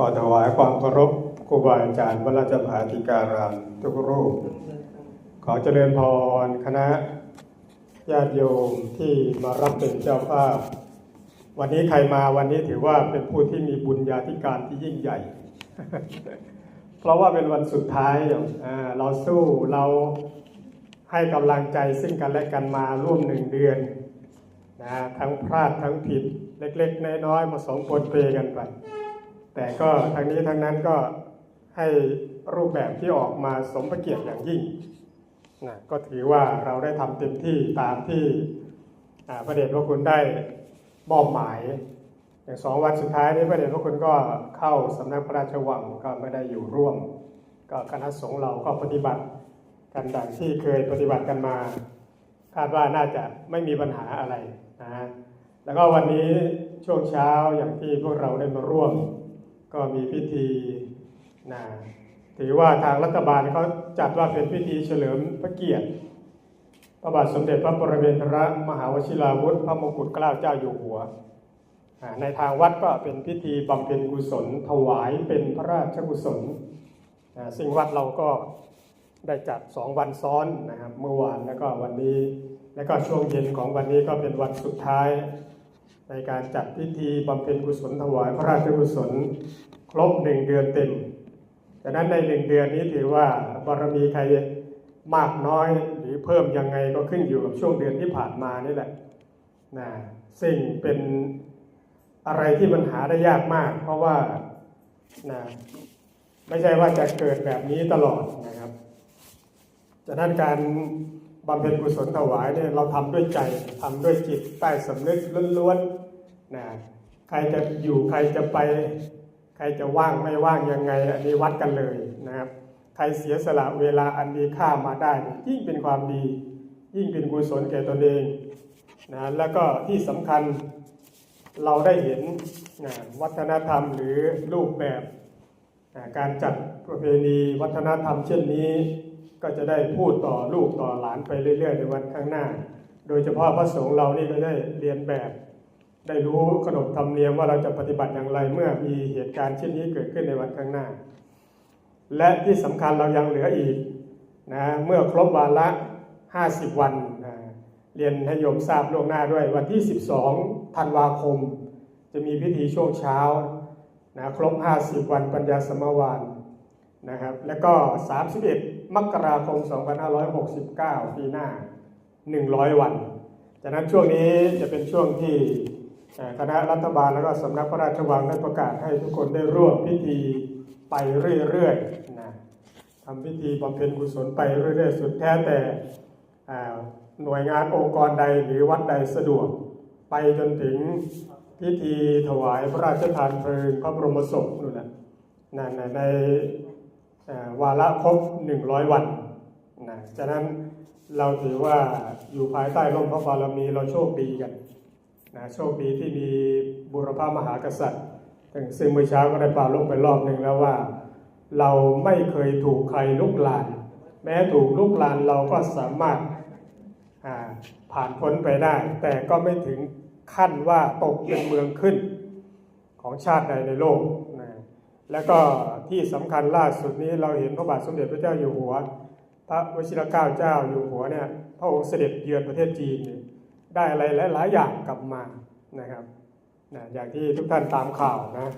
ขอถวายความเคารพครูบาอาจารย์วรจมหาธิการามทุกรูป ขอเจริญพรคณะญาติโยมที่มารับเป็นเจ้าภาพ วันนี้ใครมาวันนี้ถือว่าเป็นผู้ที่มีบุญญาธิการที่ยิ่งใหญ่ เพราะว่าเป็นวันสุดท้ายเราสู้เราให้กำลังใจซึ่งกันและกันมาร่วมหนึ่งเดือนนะทั้งพลาดทั้งผิดเล็กๆ น้อยๆผสมปนเปกันไป แต่ก็ทั้งนี้ทั้งนั้นก็ให้รูปแบบที่ออกมาสมพระเกียรติอย่างยิ่งนะก็ถือว่าเราได้ทำเต็มที่ตามที่พระเดชพระคุณได้มอบหมาย อย่างสองวันสุดท้ายนี้พระเดชพระคุณก็เข้าสำนักพระราชวังก็ไม่ได้อยู่ร่วม ก็คณะสงฆ์เราก็ปฏิบัติกันดังที่เคยปฏิบัติกันมา คาดว่าน่าจะไม่มีปัญหาอะไรนะแล้วก็วันนี้ช่วงเช้าอย่างที่พวกเราได้มาร่วม ก็มีพิธีนะถือว่าทางรัฐบาลเขาจัดว่าเป็นพิธีเฉลิมพระเกียรติพระบาทสมเด็จพระปรเมนทรมหาวชิราวุธพระมงกุฎเกล้าเจ้าอยู่หัว ในทางวัดก็เป็นพิธีบำเพ็ญกุศล ถวายเป็นพระราชกุศลซึ่งวัดเราก็ได้จัดสองวันซ้อนนะครับเมื่อวานแล้วก็วันนี้ แล้วก็ช่วงเย็นของวันนี้ก็เป็นวันสุดท้าย ในการจัดพิธีบำเพ็ญกุศลถวายพระราชกุศลครบหนึ่งเดือนเต็มดังนั้นในหนึ่งเดือนนี้ถือว่าบารมีใครมากน้อยหรือเพิ่มยังไงก็ขึ้นอยู่กับช่วงเดือนที่ผ่านมานี่แหละนะซึ่งเป็นอะไรที่มันหาได้ยากมาก เพราะว่านะไม่ใช่ว่าจะเกิดแบบนี้ตลอดนะครับจากนั้นการบำเพ็ญกุศลถวายเนี่ยเราทำด้วยใจทำด้วยจิตใต้สำนึกล้วนๆ นะใครจะอยู่ใครจะไป ใครจะว่างไม่ว่างยังไงอันนี้วัดกันเลยนะครับ ใครเสียสละเวลาอันมีค่ามาได้ยยิ่งเป็นความดี ยิ่งเป็นกุศลแก่ตนเองนะแล้วก็ที่สำคัญเราได้เห็นนะวัฒนธรรมหรือรูปแบบนะการจัดประเพณีวัฒนธรรมเช่นนี้ ก็จะได้พูดต่อลูกต่อหลานไปเรื่อยๆในวันข้างหน้า โดยเฉพาะพระสงฆ์เรานี่ก็ได้เรียนแบบ ได้รู้ขนบธรรมเนียมว่าเราจะปฏิบัติอย่างไรเมื่อมีเหตุการณ์เช่นนี้เกิดขึ้นในวันข้างหน้า และที่สำคัญเรายังเหลืออีกนะเมื่อครบวาระ50 วันนะเรียนให้โยมทราบล่วงหน้าด้วย วันที่ 12ธันวาคม จะมีพิธีช่วงเช้านะครบ 50 วันปัญญาสมวานนะครับแล้วก็ 31 มกราคม 2569 ปีหน้า 100 วันจากนั้นช่วงนี้จะเป็นช่วงที่ คณะรัฐบาลแล้วก็สำนักพระราชวังได้ประกาศให้ทุกคนได้ร่วมพิธีไปเรื่อยๆนะทำพิธีบำเพ็ญกุศลไปเรื่อยๆ สุดแท้แต่หน่วยงานองค์กรใดหรือวัดใดสะดวก ไปจนถึงพิธีถวายพระราชทานเพลิงพระบรมศพนู่นนะนะนในวาระครบ 100 วันนะฉะนั้นเราถือว่าอยู่ภายใต้ร่มพระบารมีเราโชคดีกัน นะโชคดีที่มีบุรพามหากษัตริย์ซึ่งเมื่อเช้าก็ได้ปาลงไปรอบหนึ่งแล้วว่า เราไม่เคยถูกใครลุกลาน แม้ถูกลุกลานเราก็สามารถผ่านพ้นไปได้ แต่ก็ไม่ถึงขั้นว่าตกเป็นเมืองขึ้นของชาติใดในโลกนะแล้วก็ที่สำคัญล่าสุดนี้เราเห็นพระบาทสมเด็จพระเจ้าอยู่หัว พระวชิรเกล้าเจ้าอยู่หัวเนี่ยพระองค์เสด็จเยือนประเทศจีนเนี่ย ได้อะไรหลายๆอย่างกลับมานะครับนะอย่างที่ทุกท่านตามข่าวนะ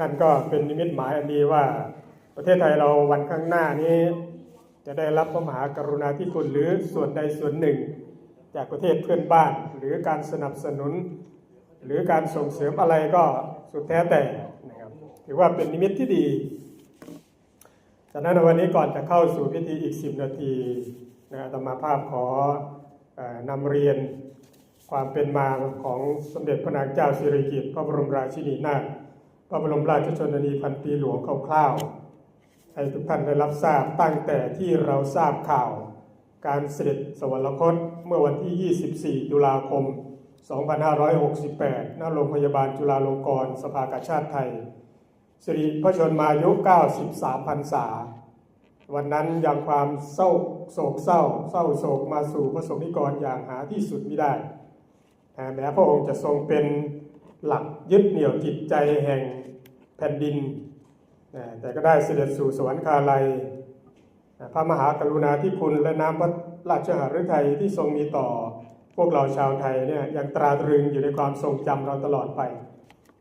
นั่นก็เป็นนิมิตหมายอันดีว่าประเทศไทยเราวันข้างหน้านี้ จะได้รับพระมหากรุณาธิคุณหรือส่วนใดส่วนหนึ่ง จากประเทศเพื่อนบ้าน หรือการสนับสนุน หรือการส่งเสริมอะไรก็สุดแท้แต่นะครับถือว่าเป็นนิมิตที่ดีจากนั้นวันนี้ก่อนจะเข้าสู่พิธีอีก 10 นาทีนะอาตมาภาพขออนำเรียน ความเป็นมาของสมเด็จพระนางเจ้าสิริกิติ์พระบรมราชินีนาถพระบรมราชชนนีพันปีหลวงคร่าวๆให้ทุกท่านได้รับทราบตั้งแต่ที่เราทราบข่าว การเสด็จสวรรคตเมื่อวันที่ 24 ตุลาคม 2568 ณ โรงพยาบาลจุฬาลงกรณ์สภากาชาติไทย สิริพระชนมายุ 93พรรษา วันนั้นยังความเศร้าโศกเศร้า เศร้าโศกมาสู่พระสงฆ์นิกรอย่างหาที่สุดไม่ได้ แม้พระองค์จะทรงเป็นหลักยึดเหนี่ยวจิตใจแห่งแผ่นดิน แต่ก็ได้เสด็จสู่สวรรคาลัย พระมหากรุณาธิคุณและน้ำพระราชหฤทัยที่ทรงมีต่อพวกเราชาวไทยเนี่ยยังตราตรึงอยู่ในความทรงจำเราตลอดไป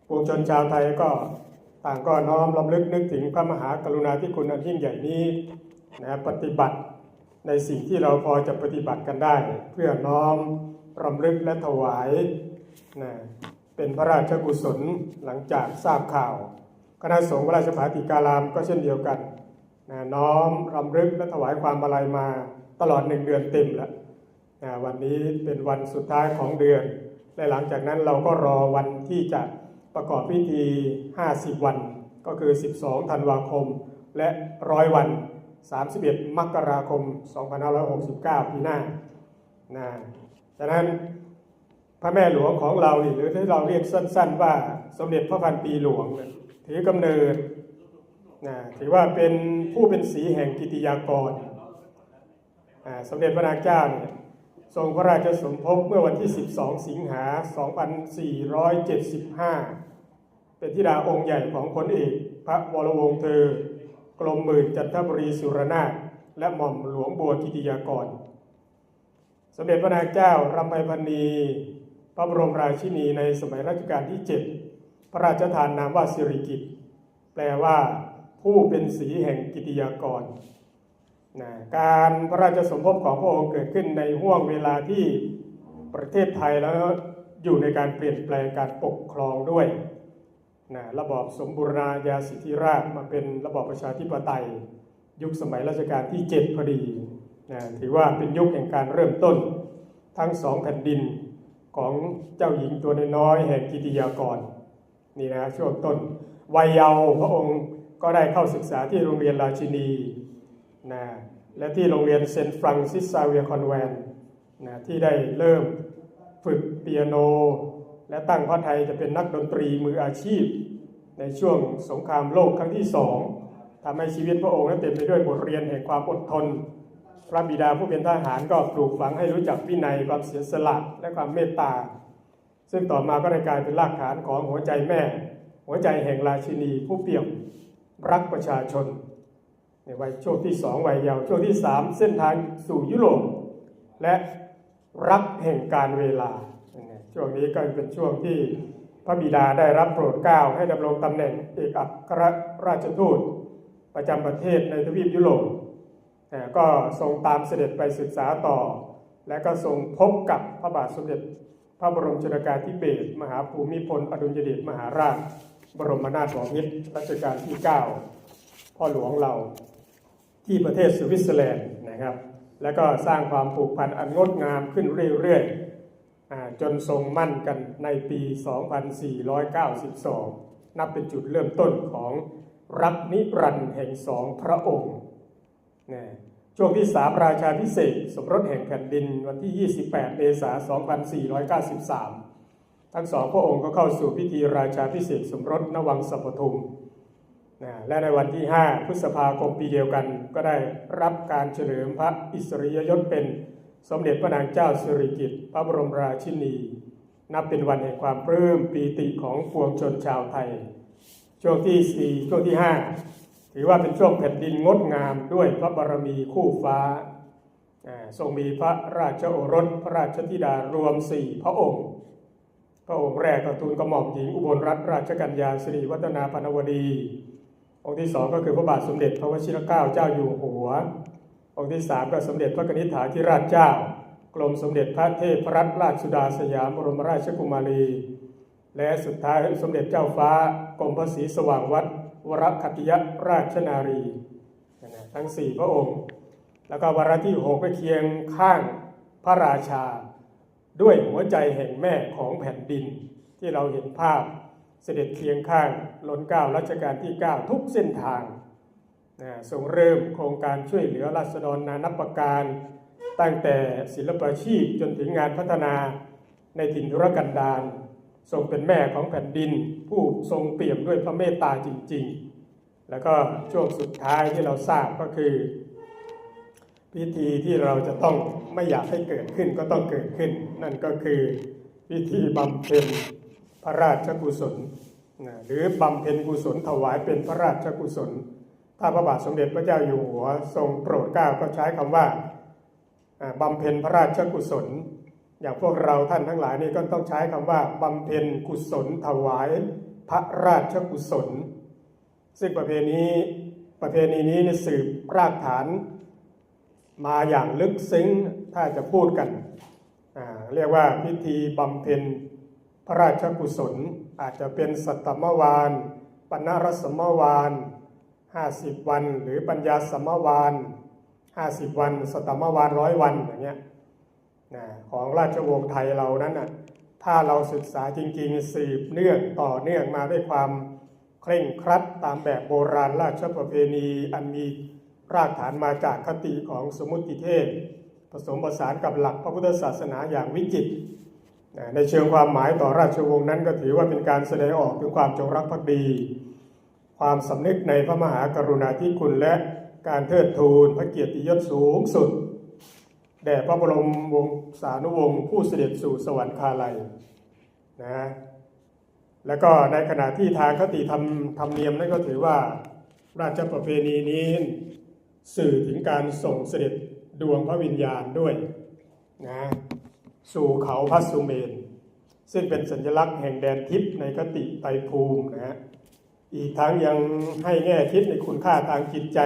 ปวงชนชาวไทยก็ต่างก็น้อมรำลึกนึกถึงพระมหากรุณาธิคุณอันยิ่งใหญ่นี้นะปฏิบัติในสิ่งที่เราพอจะปฏิบัติกันได้ เพื่อน้อม รำลึกและถวายนะเป็นพระราชกุศลหลังจากทราบข่าวคณะสงฆ์พระราชภาติการามก็เช่นเดียวกันนะน้อมรำลึกและถวายความอาลัยมาตลอดหนึ่งเดือนเต็มแล้วนะวันนี้เป็นวันสุดท้ายของเดือน และหลังจากนั้นเราก็รอวันที่จะประกอบพิธี 50 วัน ก็คือ 12 ธันวาคม และร้อยวัน 31 มกราคม 2569 ปีหน้านะ ฉะนั้นพระแม่หลวงของเรานี่หรือที่เราเรียกสั้น ๆ ว่าสมเด็จพระพันปีหลวงเนี่ยถือกำเนิดนะถือว่าเป็นผู้เป็นสีแห่งกิติยากร สมเด็จพระนางเจ้าเนี่ยทรงพระราชสมภพเมื่อวันที่ 12 สิงหา 2475 เป็นธิดาองค์ใหญ่ของพลเอกพระวรวงศ์เธอ กรมหมื่นจันทบุรีสุรนาถและหม่อมหลวงบัวกิติยากร สมเด็จพระนางเจ้ารำไพพันนีพระบรมราชินีในสมัยรัชกาลที่ 7 พระราชทานนามว่าสิริกิตแปลว่า ผู้เป็นสีแห่งกิติยากรนะการพระราชสมภพของพระองค์เกิดขึ้นในห่วงเวลาที่ประเทศไทยแล้วอยู่ในการเปลี่ยนแปลงการปกครองด้วยนะระบอบสมบูรณาญาสิทธิราชย์มาเป็นระบอบประชาธิปไตย ยุคสมัยรัชกาลที่ 7 พอดีน ถือว่าเป็นยุคแห่งการเริ่มต้นทั้งสองแผ่นดินของเจ้าหญิงตัวน้อยแห่งกิติยากรนี่นะช่วงต้นวัยเยาว์พระองค์ก็ได้เข้าศึกษาที่โรงเรียนราชินีนะและที่โรงเรียนเซนต์ฟรังซิสซาเวียคอนแวนนะที่ได้เริ่มฝึกเปียโน และตั้งพระไทยจะเป็นนักดนตรีมืออาชีพ ในช่วงสงครามโลกครั้งที่สองทำให้ชีวิตพระองค์นั้นเต็มไปด้วยบทเรียนแห่งความอดทน พระบิดาผู้เป็นทหารก็ปลูกฝังให้รู้จักวินัยความเสียสละและความเมตตา ซึ่งต่อมาก็ได้กลายเป็นรากฐานของหัวใจแม่ หัวใจแห่งราชินีผู้เปี่ยมรักประชาชน ในวัยช่วงที่สองวัยเยาว์ช่วงที่สามเส้นทางสู่ยุโรปและรักแห่งการเวลา ช่วงนี้ก็เป็นช่วงที่พระบิดาได้รับโปรดเกล้าให้ดำรงตำแหน่งเอกอัครราชทูตประจำประเทศในทวีปยุโรป ก็ทรงตามเสด็จไปศึกษาต่อ และก็ทรงพบกับพระบาทสมเด็จ พระบรมชนกาธิเบศรมหาภูมิพลอดุลยเดชมหาราช บรมนาถบพิตรรัชกาลที่ 9 พ่อหลวงเราที่ประเทศสวิตเซอร์แลนด์นะครับ แล้วก็สร้างความผูกพันอันงดงามขึ้นเรื่อยๆจนทรงมั่นกันในปี 2492 นับเป็นจุดเริ่มต้นของรักนิรันดร์แห่งสองพระองค์ ช่วงที่ 3 ราชาพิเศษ สมรสแห่งแผ่นดินวันที่ 28 เมษายน 2493 ทั้งสองพระองค์ก็เข้าสู่พิธีราชาพิเศษสมรสณวังสัปทุมนะและในวันที่ 5 พฤษภาคมปีเดียวกัน ก็ได้รับการเฉลิมพระอิสริยยศเป็นสมเด็จพระนางเจ้าสิริกิติ์พระบรมราชินี นับเป็นวันแห่งความปลื้มปีติของปวงชนชาวไทย ช่วงที่ 4 ช่วงที่ 5 ถือว่าเป็นช่วงแผ่นดินงดงามด้วยพระบารมีคู่ฟ้า ทรงมีพระราชโอรสพระราชธิดารวมสี่พระองค์ พระองค์แรกก็ทูลกระหม่อมหญิงอุบลรัตนราชกัญญาสิริวัฒนาพนวดี องค์ที่สองก็คือพระบาทสมเด็จพระวชิรเกล้าเจ้าอยู่หัว องค์ที่สามก็สมเด็จพระกนิษฐาธิราชเจ้ากรมสมเด็จพระเทพรัตนราชสุดาสยามบรมราชกุมารี และสุดท้ายสมเด็จเจ้าฟ้ากรมพระศรีสว่างวัด วรคติยราชนารีทั้งสี่พระองค์ แล้วก็วรที่หกไปเคียงข้างพระราชา ด้วยหัวใจแห่งแม่ของแผ่นดิน ที่เราเห็นภาพเสด็จเคียงข้างล้นเก้ารัชกาลที่ 9 ทุกเส้นทางนะทรงเริ่มโครงการช่วยเหลือราษฎรนานับประการ ตั้งแต่ศิลปาชีพจนถึงงานพัฒนาในถิ่นธุรกันดาร ทรงเป็นแม่ของแผ่นดิน ผู้ทรงเปี่ยมด้วยพระเมตตาจริง ๆ แล้วก็ช่วงสุดท้ายที่เราทราบก็คือ พิธีที่เราจะต้องไม่อยากให้เกิดขึ้นก็ต้องเกิดขึ้น นั่นก็คือพิธีบำเพ็ญพระราชกุศลหรือบำเพ็ญกุศลถวายเป็นพระราชกุศล ถ้าพระบาทสมเด็จพระเจ้าอยู่หัวทรงโปรดเกล้าก็ใช้คำว่าอ่าบำเพ็ญพระราชกุศล อย่างพวกเราท่านทั้งหลายนี่ก็ต้องใช้คำว่าบำเพ็ญกุศลถวาย พระราชกุศล ซึ่งประเพณีประเพณีนี้นี่สืบรากฐานมาอย่างลึกซึ้งถ้าจะพูดกัน เรียกว่าพิธีบำเพ็ญพระราชกุศล อาจจะเป็นสัตตมวาน ปณรสมวาน50 วัน หรือปัญญาสมวาน50 วัน สัตตมวานร้อยวันอย่างเงี้ย นะของราชวงศ์ไทยเรานั้นน่ะถ้าเราศึกษาจริงๆ สืบเนื่องต่อเนื่องมาด้วยความเคร่งครัดตามแบบโบราณราชประเพณีอันมีรากฐานมาจากคติของสมุติเทพผสมผสานกับหลักพระพุทธศาสนาอย่างวิจิตรนะในเชิงความหมายต่อราชวงศ์นั้นก็ถือว่าเป็นการแสดงออกถึงความจงรักภักดี ความสำนึกในพระมหากรุณาธิคุณและการเทิดทูนพระเกียรติยศสูงสุด แด่พระบรมวงศานุวงศ์ผู้เสด็จสู่สวรรคาลัยนะแล้วก็ในขณะที่ทางคติธรรมธรรมเนียมนั้นก็ถือว่าราชประเพณีนี้สื่อถึงการส่งเสด็จดวงพระวิญญาณด้วยนะสู่เขาพัสสุเมน ซึ่งเป็นสัญลักษณ์แห่งแดนทิพย์ในคติไตรภูมินะฮะอีกทั้งยังให้แง่คิดในคุณค่าทางจิตใจ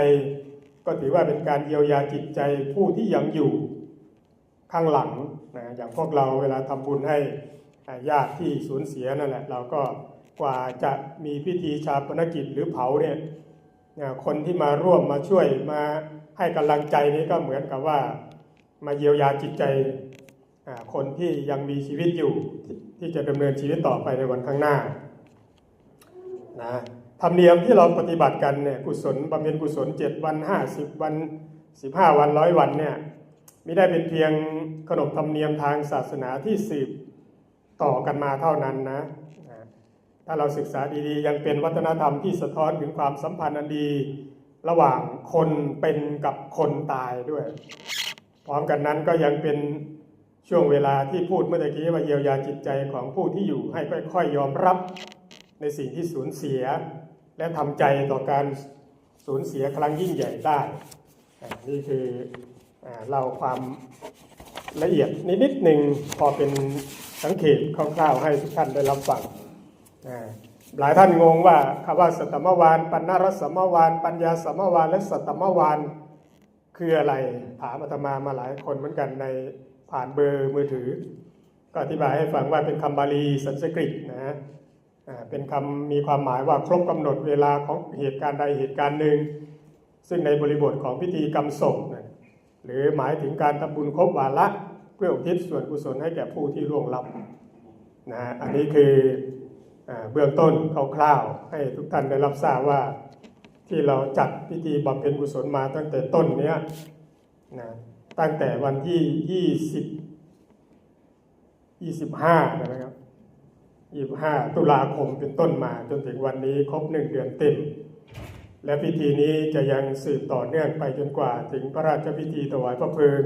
ก็ถือว่าเป็นการเยียวยาจิตใจผู้ที่ยังอยู่ ข้างหลังนะอย่างพวกเราเวลาทำบุญให้ญาติที่สูญเสียนั่นแหละเราก็กว่าจะมีพิธีชาปนกิจหรือเผาเนี่ยคนที่มาร่วมมาช่วยมาให้กำลังใจนี้ก็เหมือนกับว่ามาเยียวยาจิตใจคนที่ยังมีชีวิตอยู่ที่จะดำเนินชีวิตต่อไปในวันข้างหน้านะธรรมเนียมที่เราปฏิบัติกันเนี่ยกุศลบำเพ็ญกุศล 7 วัน 50 วัน 15 วันร้อยวันเนี่ย ม่ได้เป็นเพียงขนบธรรมเนียมทางศาสนาที่สืบต่อกันมาเท่านั้นนะถ้าเราศึกษาดีๆ ยังเป็นวัฒนธรรมที่สะท้อนถึงความสัมพันธ์อันดี ระหว่างคนเป็นกับคนตายด้วย พร้อมกันนั้นก็ยังเป็นช่วงเวลาที่พูดเมื่อตะกี้ว่าเยียวยาจิตใจของผู้ที่อยู่ให้ค่อยๆยอมรับในสิ่งที่สูญเสีย และทำใจต่อการสูญเสียครั้งยิ่งใหญ่ได้ นี่คือ เราความละเอียดนิดๆหนึ่งพอเป็นสังเกตคร่าวๆให้ทุกท่านได้รับฟังหลายท่านงงว่าคำว่าสัตมวานปัญญารสมวาน ปัญญาสมวานและสัตมวานคืออะไรถามอาตมามาหลายคนเหมือนกันในผ่านเบอร์มือถือ ก็อธิบายให้ฟังว่าเป็นคำบาลีสันสกฤตนะอ่าเป็นคำมีความหมายว่าครบกำหนดเวลาของเหตุการณ์ใดเหตุการณ์หนึ่ง ซึ่งในบริบทของพิธีกรรมศพ หรือหมายถึงการทำบุญครบวาระเพื่ออุทิศส่วนกุศลให้แก่ผู้ที่ร่วงลับนะอันนี้คืออเบื้องต้นคร่าวๆให้ทุกท่านได้รับทราบว่าที่เราจัดพิธีบำเพ็ญกุศลมาตั้งแต่ต้นเนี้ยนะตั้งแต่วันที่ 20 25 นะครับ 25 ตุลาคมเป็นต้นมาจนถึงวันนี้ครบหนึ่งเดือนเต็ม และพิธีนี้จะยังสืบต่อเนื่องไปจนกว่า ถึงพระราชพิธีถวายพระเพลิง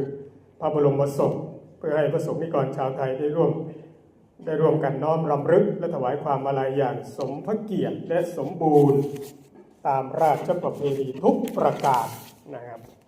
พระบรมศพ เพื่อให้พระสงฆ์นิกรชาวไทยได้ร่วม ได้ร่วมกันน้อมรำลึกและถวายความอาลัยอย่างสมพระเกียรติและสมบูรณ์ ตามราชประเพณีทุกประการนะครับ